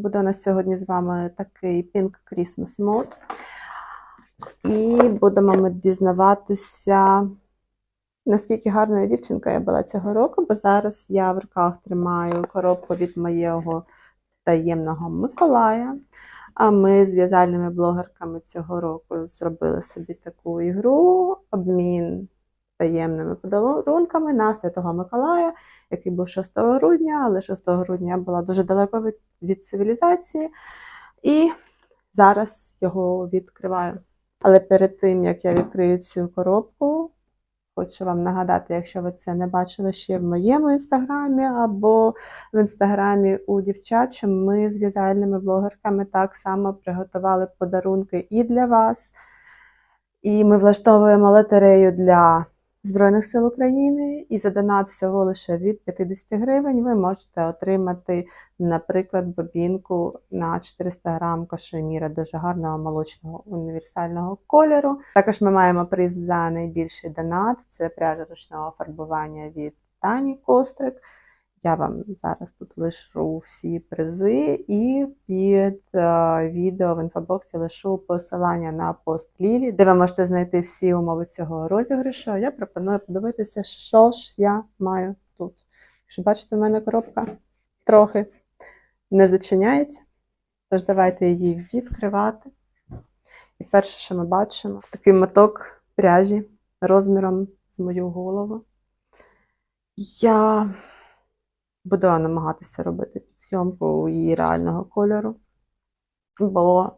Буде у нас сьогодні з вами такий Pink Christmas Mode. І будемо ми дізнаватися, наскільки гарною дівчинкою я була цього року, бо зараз я в руках тримаю коробку від моєго таємного Миколая. А ми з в'язальними блогерками цього року зробили собі таку ігру, обмін таємними подарунками на Святого Миколая, який був 6 грудня, але 6 грудня була дуже далеко від, від цивілізації. І зараз його відкриваю. Але перед тим, як я відкрию цю коробку, хочу вам нагадати, якщо ви це не бачили ще в моєму інстаграмі або в інстаграмі у дівчат, що ми з в'язальними блогерками так само приготували подарунки і для вас. І ми влаштовуємо лотерею для Збройних сил України, і за донат всього лише від 50 гривень ви можете отримати, наприклад, бобінку на 400 грам кашеміра дуже гарного молочного універсального кольору. Також ми маємо приз за найбільший донат. Це пряжа ручного фарбування від Тані Кострик. Я вам зараз тут лишу всі призи, і під е, відео в інфобоксі лишу посилання на пост Лілі, де ви можете знайти всі умови цього розіграшу. Я пропоную подивитися, що ж я маю тут. Якщо бачите, в мене коробка трохи не зачиняється. Тож давайте її відкривати. І перше, що ми бачимо, це такий моток пряжі розміром з мою голову. Я буду намагатися робити підсйомку її реального кольору, бо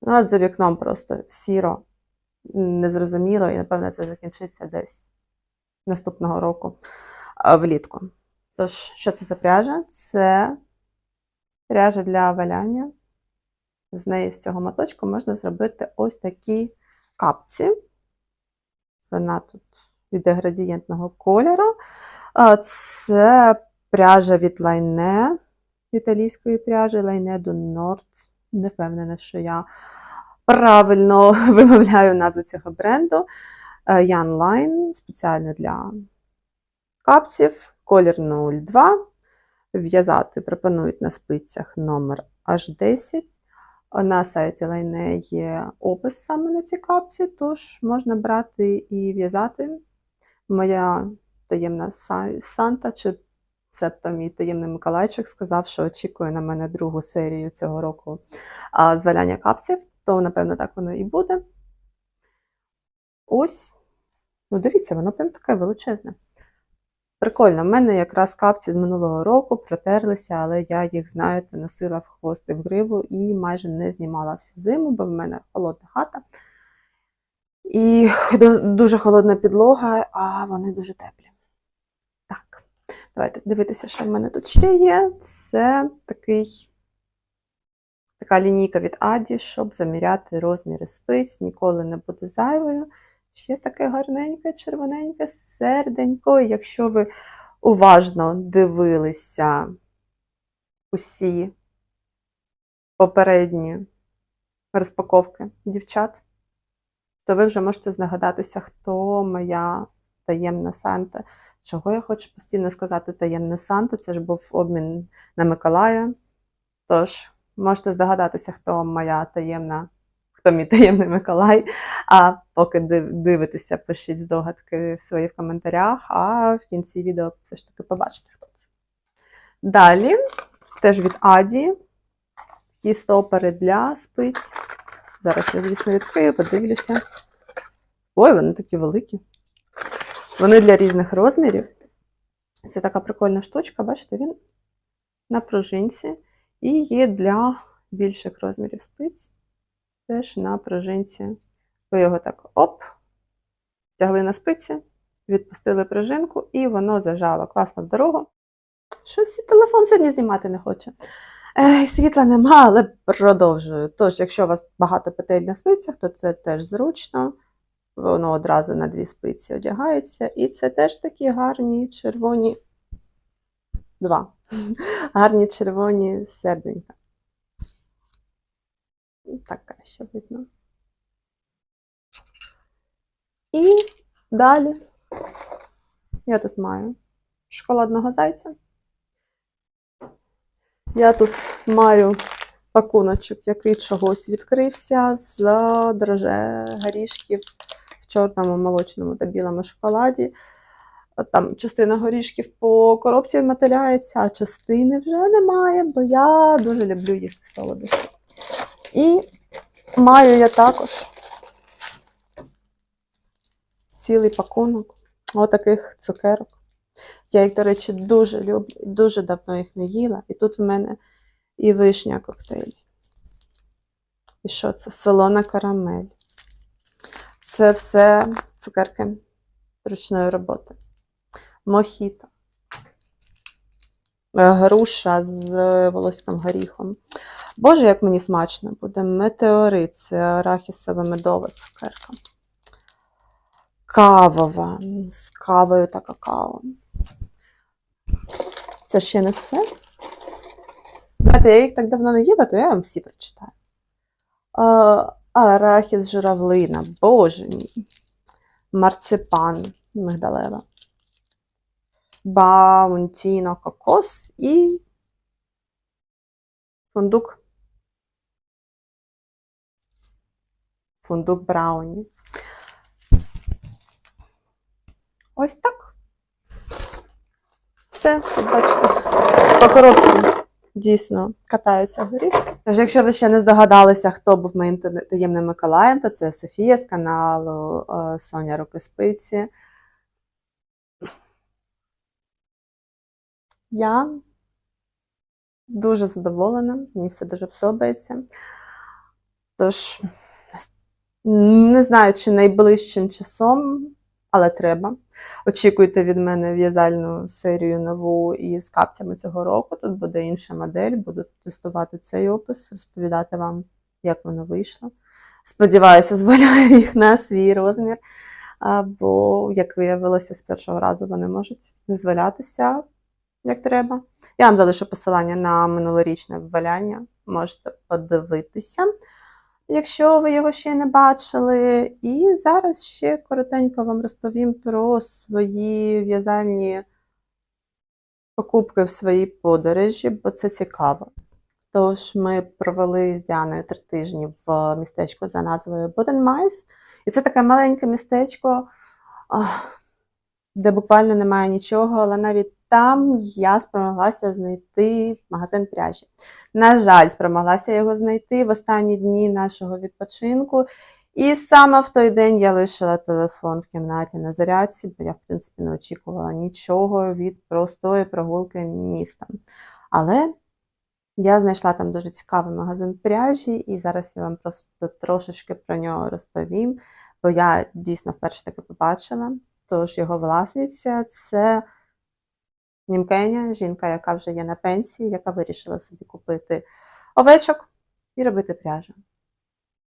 у нас за вікном просто сіро, незрозуміло, і, напевно, це закінчиться десь наступного року влітку. Тож, що це за пряжа? Це пряжа для валяння. З неї з цього моточку можна зробити ось такі капці. Вона тут йде градієнтного кольору. Це пряжа від лайне, італійської пряжі, лайне до Nord. Не впевнена, що я правильно вимовляю назву цього бренду. Ян Line, спеціально для капців, колір 02. В'язати пропонують на спицях номер H10. На сайті Лайне є опис саме на ці капці, тож можна брати і в'язати. Моя таємна Санта, чи цебто мій таємний Миколайчик, сказав, що очікує на мене другу серію цього року зваляння капців, то, напевно, так воно і буде. Ось, ну дивіться, воно прям таке величезне. Прикольно, в мене якраз капці з минулого року протерлися, але я їх, знаєте, носила в хвост і в гриву і майже не знімала всю зиму, бо в мене холодна хата. І дуже холодна підлога, а вони дуже теплі. Давайте дивитися, що в мене тут ще є. Це такий, така лінійка від Аді, щоб заміряти розміри спиць, ніколи не буде зайвою. Ще таке гарненьке, червоненьке серденько. І Якщо ви уважно дивилися усі попередні розпаковки дівчат, то ви вже можете здогадатися, хто моя таємна Санта. Чого я хочу постійно сказати таємна Санта, це ж був обмін на Миколая. Тож, можете здогадатися, хто моя таємна хто мій таємний Миколай. А поки дивитеся, пишіть здогадки свої в коментарях, а в кінці відео все ж таки побачите. Далі, теж від Аді, такі стопери для спиць. Зараз я, звісно, відкрию, подивлюся. Ой, вони такі великі. Вони для різних розмірів. Це така прикольна штучка, бачите, він на пружинці і є для більших розмірів спиць теж на пружинці. Ви його так оп, тягли на спиці, відпустили пружинку, і воно зажало класно в дорогу. Щось телефон сьогодні знімати не хоче. Ех, світла нема, але продовжую. Тож, якщо у вас багато петель на спицях, то це теж зручно. Воно одразу на дві спиці одягається. І це теж такі гарні червоні. Два. Гарні червоні серденька. Так краще видно. І далі я тут маю шоколадного зайця. Я тут маю пакуночок, який чогось відкрився з дроже горішків чорному, молочному та білому шоколаді. Там частина горішків по коробці мотиляється, а частини вже немає, бо я дуже люблю їсти солодощі. І маю я також цілий пакунок отаких цукерок. Я їх, до речі, дуже люблю, дуже давно їх не їла. І тут в мене і вишня коктейль. І що це? Солона карамель. Це все цукерки ручної роботи. Мохіто. Е, Груша з волоським горіхом. Боже, як мені смачно буде. Метеорит, це арахісова медова цукерка. Кавова з кавою та какао. Це ще не все. Знаєте, я їх так давно не їла, то я вам всі прочитаю. Арахіс журавлина, боже мій. Марципан мигдалева. Баунтіно кокос і фундук. Фундук брауні. Ось так. Все, тут бачите, по коробці дійсно катаються горішки. Тож, якщо ви ще не здогадалися, хто був моїм таємним Миколаєм, то це Софія з каналу е, Соня Руки Спиці. Я дуже задоволена, мені все дуже подобається. Тож, не знаю, чи найближчим часом, але треба. Очікуйте від мене в'язальну серію нову із капцями цього року. Тут буде інша модель, буду тестувати цей опис, розповідати вам, як воно вийшло. Сподіваюся, зваляю їх на свій розмір. Бо, як виявилося, з першого разу вони можуть не звалятися як треба. Я вам залишу посилання на минулорічне вваляння, можете подивитися, якщо ви його ще не бачили. І зараз ще коротенько вам розповім про свої в'язальні покупки в своїй подорожі, бо це цікаво. Тож ми провели з Діаною три тижні в містечку за назвою Боденмайс. І це таке маленьке містечко, де буквально немає нічого, але навіть там я спромоглася знайти магазин пряжі. На жаль, спромоглася його знайти в останні дні нашого відпочинку. І саме в той день я лишила телефон в кімнаті на зарядці, бо я, в принципі, не очікувала нічого від простої прогулки містом. Але я знайшла там дуже цікавий магазин пряжі, і зараз я вам просто трошечки про нього розповім, бо я дійсно вперше таки побачила. Тож його власниця це німкеня, жінка, яка вже є на пенсії, яка вирішила собі купити овечок і робити пряжу.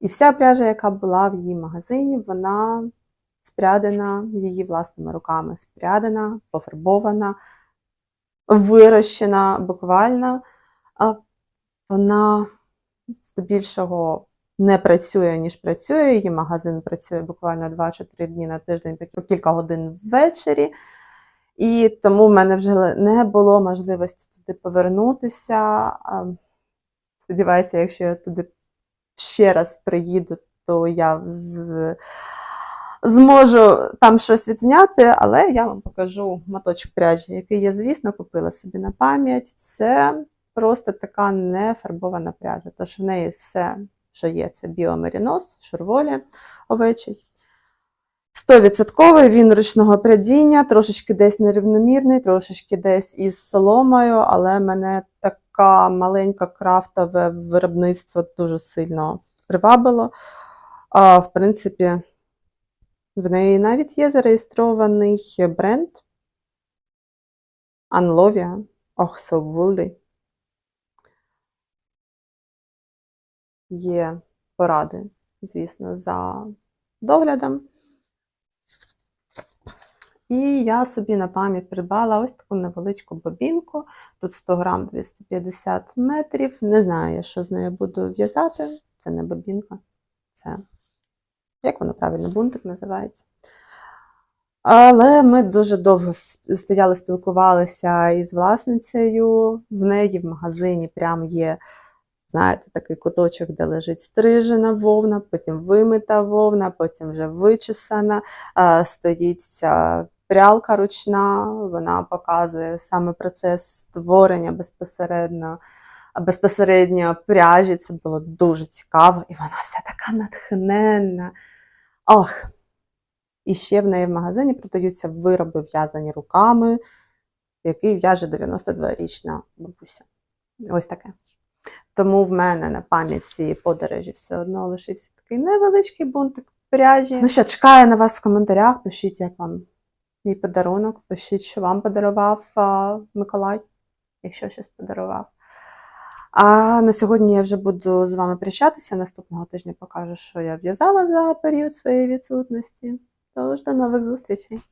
І вся пряжа, яка була в її магазині, вона спрядена її власними руками, спрядена, пофарбована, вирощена буквально. Вона здебільшого не працює, ніж працює. Її магазин працює буквально 2 чи 3 дні на тиждень, кілька годин ввечері. І тому в мене вже не було можливості туди повернутися. Сподіваюся, якщо я туди ще раз приїду, то я з... зможу там щось відзняти, але я вам покажу моточок пряжі, який я, звісно, купила собі на пам'ять. Це просто така нефарбована пряжа. Тож в неї все, що є, це біомерінос, шурволі овечий. 100% він ручного прядіння, трошечки десь нерівномірний, трошечки десь із соломою, але мене така маленька крафтове виробництво дуже сильно привабило. А, в принципі, в неї навіть є зареєстрований бренд Unlovia. Ох, so woolly. Є поради, звісно, за доглядом. І я собі на пам'ять придбала ось таку невеличку бобінку. Тут 100 грам 250 метрів. Не знаю, що з нею буду в'язати. Це не бобінка, це, як воно правильно, бунтик називається. Але ми дуже довго стояли, спілкувалися із власницею. В неї в магазині прям є знаєте, такий куточок, де лежить стрижена вовна, потім вимита вовна, потім вже вичесана. Стоїть ця прялка ручна, вона показує саме процес створення безпосередньо безпосередньо пряжі. Це було дуже цікаво, і вона вся така натхненна. Ох! І ще в неї в магазині продаються вироби, в'язані руками, який в'яже 92-річна бабуся. Ось таке. Тому в мене на пам'ять цієї подорожі все одно лишився такий невеличкий бунтик пряжі. Ну що, чекаю на вас в коментарях. Пишіть, як вам мій подарунок. Пишіть, що вам подарував а, Миколай, якщо щось подарував. А на сьогодні я вже буду з вами прощатися. Наступного тижня покажу, що я в'язала за період своєї відсутності. Тож до нових зустрічей!